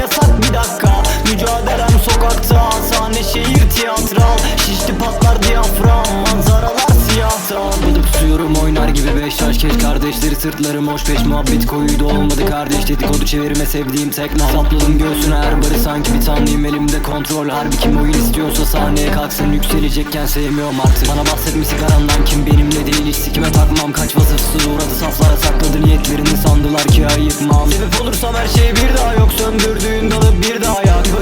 yasak bir dakika. Mücadelem sokakta Sahne şehir tiyatral. Kardeşleri sırtlarım hoş beş muhabbet koyuydu olmadı kardeş dedikodu çevirme sevdiğim tekno Sapladım göğsüne her barı sanki bir tanrıyım elimde kontrol. Harbi kim oyun istiyorsa sahneye kalksın yükselecekken sevmiyorum artık. Bana bahsetme sigarandan kim benimle değil hiç sikime takmam. Kaç vasıfsız uğradı saflara sakladı niyetlerini sandılar ki ayıkmam Sebep olursam her şey bir daha yok söndürdüğün dalı bir daha yak. Bir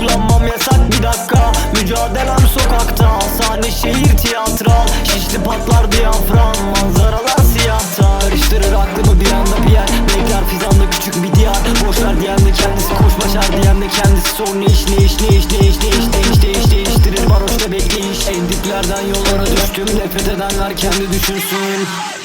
de soluklanmam yasak bir dakika. Mücadelem sokakta. Sahne şehir tiyatral. Şişli patlar diyafram. Manzaralar siyahta Karıştırır aklımı bir anda bir yer. Bekler fizanda küçük bir diyar. Boşver diyen de kendisi koş başar diyen de kendisi. Sor ne iş ne iş ne iş ne iş ne iş ne iş ne iş değiştirir varoşta bekleyiş. En diplerden yollara düştüm nefret edenler kendi düşünsün